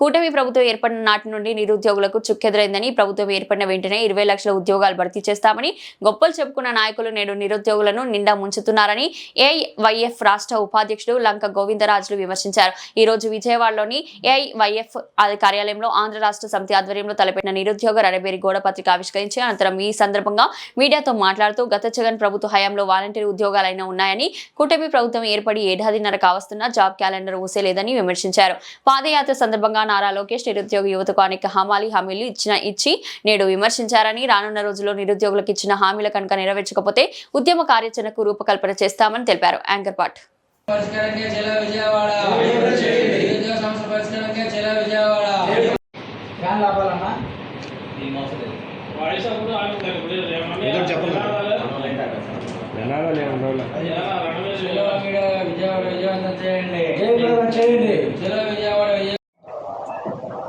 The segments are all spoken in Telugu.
కూటమి ప్రభుత్వం ఏర్పడిన నాటి నుండి నిరుద్యోగులకు చుక్కెదురైందని ప్రభుత్వం ఏర్పడిన వెంటనే ఇరవై లక్షల ఉద్యోగాలు భర్తీ చేస్తామని గొప్పలు చెప్పుకున్న నాయకులు నేడు నిరుద్యోగులను నిండా ముంచుతున్నారని ఏఐవైఎఫ్ రాష్ట్ర ఉపాధ్యక్షుడు లంక గోవిందరాజులు విమర్శించారు. ఈ రోజు విజయవాడలోని ఏఐవైఎఫ్ కార్యాలయంలో ఆంధ్ర రాష్ట్ర సమితి ఆధ్వర్యంలో తలపెట్టిన నిరుద్యోగ రణబేరి గోడ పత్రిక ఆవిష్కరించి అనంతరం ఈ సందర్భంగా మీడియాతో మాట్లాడుతూ గత జగన్ ప్రభుత్వ హయాంలో వాలంటీర్ ఉద్యోగాలైనా ఉన్నాయని కూటమి ప్రభుత్వం ఏర్పడి ఏడాదిన్నర కావస్తున్నా జాబ్ క్యాలెండర్ ఊసేలేదని విమర్శించారు. పాదయాత్ర సందర్భంగా నారా లోకేష్ నిరుద్యోగ యువతకు అనేక హామీ హామీలు ఇచ్చిన ఇచ్చి నేడు విమర్శించారని రానున్న రోజుల్లో నిరుద్యోగులకు ఇచ్చిన హామీల కనుక నెరవేర్చకపోతే ఉద్యమ కార్యాచరణకు రూపకల్పన చేస్తామని తెలిపారు. Anchor pot. విజయవాడ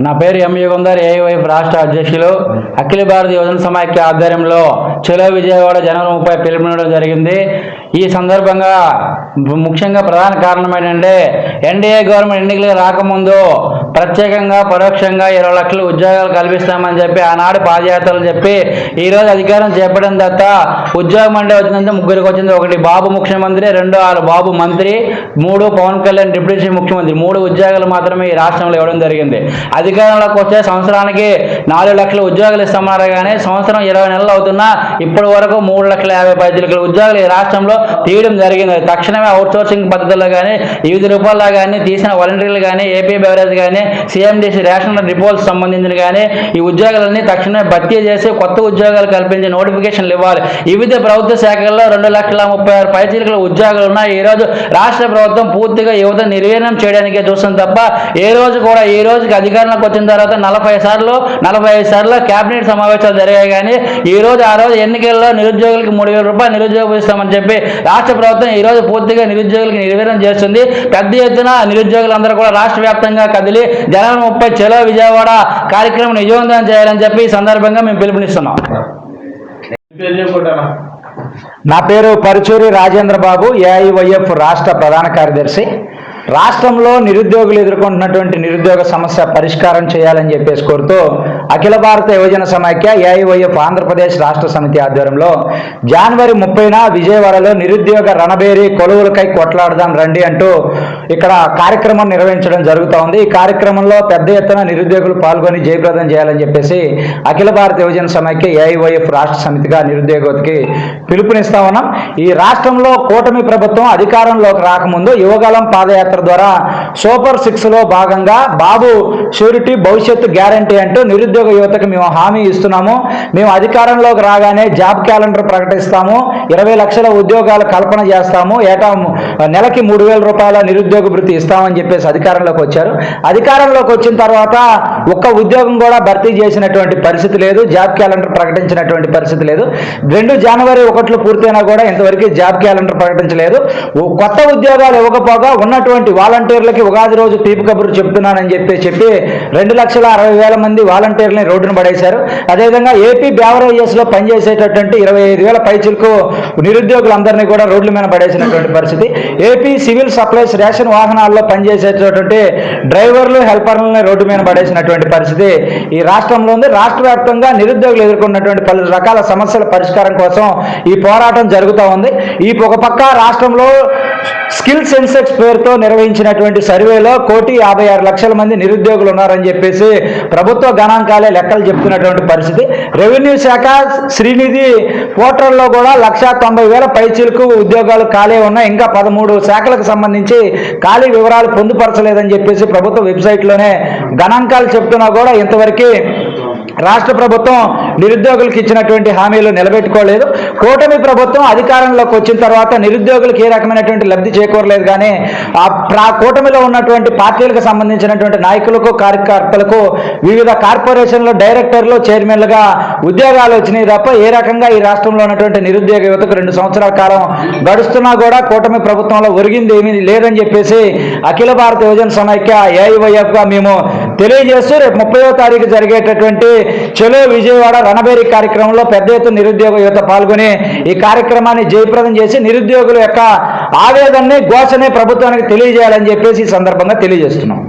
నా పేరు ఎం యుగంధర్ ఏఐవైఎఫ్ రాష్ట్ర అధ్యక్షులు. అఖిల భారత యువజన సమాఖ్య ఆధ్వర్యంలో చెలో విజయవాడ జనవరి ముప్పై పిలుపునడం జరిగింది. ఈ సందర్భంగా ముఖ్యంగా ప్రధాన కారణం ఏంటంటే ఎన్డీఏ గవర్నమెంట్ ఎన్నికలు రాకముందు ప్రత్యేకంగా పరోక్షంగా ఇరవై లక్షల ఉద్యోగాలు కల్పిస్తామని చెప్పి ఆనాడు పాదయాత్రలు చెప్పి ఈరోజు అధికారం చేపట్టిన తర్వాత ఉద్యోగం అంటే వచ్చినంత ముగ్గురికి వచ్చింది. ఒకటి బాబు ముఖ్యమంత్రి రెండు ఆరు బాబు మంత్రి మూడు పవన్ కళ్యాణ్ డిప్యూటీ ముఖ్యమంత్రి. మూడు ఉద్యోగాలు మాత్రమే ఈ రాష్ట్రంలో ఇవ్వడం జరిగింది. అధికారంలోకి వచ్చే సంవత్సరానికి నాలుగు లక్షల ఉద్యోగాలు ఇస్తామన్నారు కానీ సంవత్సరం ఇరవై నెలలు అవుతున్నా ఇప్పటి వరకు మూడు లక్షల యాభై పది ఉద్యోగాలు ఈ రాష్ట్రంలో తీయడం జరిగింది. తక్షణమే అవుట్ సోర్సింగ్ పద్ధతుల్లో కానీ వివిధ రూపాల్లో కానీ తీసిన వాలంటీర్లు కానీ ఏపీ బెవరేజ్ కానీ సీఎండీసీ రేషన్ రిపోర్ట్స్ సంబంధించిన కానీ ఈ ఉద్యోగాలన్నీ తక్షణమే భర్తీ చేసి కొత్త ఉద్యోగాలు కల్పించి నోటిఫికేషన్లు ఇవ్వాలి. వివిధ ప్రభుత్వ శాఖల్లో రెండు లక్షల ముప్పై ఆరు పైచీలకల ఉద్యోగాలు ఉన్నాయి. ఈ రోజు రాష్ట్ర ప్రభుత్వం పూర్తిగా యువత నిర్వీర్ణం చేయడానికే చూస్తుంది తప్ప ఏ రోజు కూడా ఈ రోజుకి అధికారంలోకి వచ్చిన తర్వాత నలభై సార్లు నలభై ఐదు సార్లు కేబినెట్ సమావేశాలు జరిగాయి కానీ ఈ రోజు ఆ రోజు ఎన్నికల్లో నిరుద్యోగులకు మూడు వేల రూపాయలు నిరుద్యోగిస్తామని చెప్పి రాష్ట్ర ప్రభుత్వం ఈ రోజు పూర్తిగా నిరుద్యోగులకు నిర్వీర్ణం చేస్తుంది. పెద్ద ఎత్తున నిరుద్యోగులందరూ కూడా రాష్ట్ర వ్యాప్తంగా కదిలి జనవరి ముప్పై చెలో విజయవాడ కార్యక్రమం విజయవంతం చేయాలని చెప్పి ఈ సందర్భంగా మేము పిలుపునిస్తున్నాం. నా పేరు పరుచూరి రాజేంద్ర బాబు ఏఐవైఎఫ్ రాష్ట్ర ప్రధాన కార్యదర్శి. రాష్ట్రంలో నిరుద్యోగులు ఎదుర్కొంటున్నటువంటి నిరుద్యోగ సమస్య పరిష్కారం చేయాలని చెప్పేసి కోరుతూ అఖిల భారత యువజన సమాఖ్య ఏఐవైఎఫ్ ఆంధ్రప్రదేశ్ రాష్ట్ర సమితి ఆధ్వర్యంలో జనవరి ముప్పైన విజయవాడలో నిరుద్యోగ రణబేరి కొలువులకై కొట్లాడదాం రండి అంటూ ఇక్కడ కార్యక్రమం నిర్వహించడం జరుగుతూ ఉంది. ఈ కార్యక్రమంలో పెద్ద ఎత్తున నిరుద్యోగులు పాల్గొని జయప్రదం చేయాలని చెప్పేసి అఖిల భారత యువజన సమైక్య ఏఐవైఎఫ్ రాష్ట్ర సమితిగా నిరుద్యోగతికి పిలుపునిస్తా ఉన్నాం. ఈ రాష్ట్రంలో కూటమి ప్రభుత్వం అధికారంలోకి రాకముందు యువగలం పాదయాత్ర ద్వారా సూపర్ సిక్స్లో భాగంగా బాబు షూరిటీ భవిష్యత్తు గ్యారంటీ అంటూ నిరుద్యోగ యువతకు మేము హామీ ఇస్తున్నాము. మేము అధికారంలోకి రాగానే జాబ్ క్యాలెండర్ ప్రకటిస్తాము. ఇరవై లక్షల ఉద్యోగాల కల్పన చేస్తాము. ఏటా నెలకి మూడు వేల రూపాయల నిరుద్యోగ భృతి ఇస్తామని చెప్పేసి అధికారంలోకి వచ్చారు. అధికారంలోకి వచ్చిన తర్వాత ఒక్క ఉద్యోగం కూడా భర్తీ చేసినటువంటి పరిస్థితి లేదు. జాబ్ క్యాలెండర్ ప్రకటించినటువంటి పరిస్థితి లేదు. రెండు జనవరి ఒకట్లు పూర్తయినా కూడా ఇంతవరకు జాబ్ క్యాలెండర్ ప్రకటించలేదు. కొత్త ఉద్యోగాలు ఇవ్వకపోగా ఉన్నటువంటి వాలంటీర్లకి ఉగాది రోజు తీపి కబురు చెప్తున్నానని చెప్పి చెప్పి రెండు లక్షల అరవై వేల మంది వాలంటీర్లని రోడ్డును పడేశారు. అదేవిధంగా ఏపీ బేవరేజెస్లో పనిచేసేటటువంటి ఇరవై ఐదు వేల పైచులకు నిరుద్యోగులందరినీ కూడా రోడ్ల మీద పడేసినటువంటి పరిస్థితి. ఏపీ సివిల్ సప్లైస్ రేషన్ వాహనాల్లో పనిచేసేటటువంటి డ్రైవర్లు హెల్పర్లని రోడ్డు మీద పడేసినటువంటి పరిస్థితి ఈ రాష్ట్రంలో ఉంది. రాష్ట్ర వ్యాప్తంగా నిరుద్యోగులు ఎదుర్కొన్నటువంటి పలు రకాల సమస్యల పరిష్కారం కోసం ఈ పోరాటం జరుగుతూ ఉంది. ఈ ఒక పక్క రాష్ట్రంలో స్కిల్ సెన్సెక్స్ పేరుతో నిర్వహించినటువంటి సర్వేలో కోటి యాభై ఆరు లక్షల మంది నిరుద్యోగులు ఉన్నారని చెప్పేసి ప్రభుత్వ గణాంకాలే లెక్కలు చెప్తున్నటువంటి పరిస్థితి. రెవెన్యూ శాఖ శ్రీనిధి పోర్టల్లో కూడా లక్ష తొంభై వేల పైచీలకు ఉద్యోగాలు ఖాళీ ఉన్నాయి. ఇంకా పదమూడు శాఖలకు సంబంధించి ఖాళీ వివరాలు పొందుపరచలేదని చెప్పేసి ప్రభుత్వ వెబ్సైట్లోనే గణాంకాలు చెప్తున్నా కూడా ఇంతవరకు రాష్ట్ర ప్రభుత్వం నిరుద్యోగులకు ఇచ్చినటువంటి హామీలు నిలబెట్టుకోలేదు. కూటమి ప్రభుత్వం అధికారంలోకి వచ్చిన తర్వాత నిరుద్యోగులకు ఏ రకమైనటువంటి లబ్ధి చేకూరలేదు కానీ ఆ ప్రా- కూటమిలో ఉన్నటువంటి పార్టీలకు సంబంధించినటువంటి నాయకులకు కార్యకర్తలకు వివిధ కార్పొరేషన్లు డైరెక్టర్లు చైర్మన్లుగా ఉద్యోగాలు వచ్చినాయి తప్ప ఏ రకంగా ఈ రాష్ట్రంలో ఉన్నటువంటి నిరుద్యోగ యువతకు రెండు సంవత్సరాల కాలం గడుస్తున్నా కూడా కూటమి ప్రభుత్వంలో ఒరిగింది ఏమీ లేదని చెప్పేసి అఖిల భారత యువజన సమైక్య ఏఐవైఎఫ్గా మేము తెలియజేస్తూ రేపు ముప్పయో తారీఖు జరిగేటటువంటి చెలో విజయవాడ రణబేరి కార్యక్రమంలో పెద్ద ఎత్తున నిరుద్యోగ యువత పాల్గొని ఈ కార్యక్రమాన్ని జయప్రదం చేసి నిరుద్యోగుల యొక్క ఆవేదనని ఘోషనే ప్రభుత్వానికి తెలియజేయాలని చెప్పేసి ఈ సందర్భంగా తెలియజేస్తున్నాం.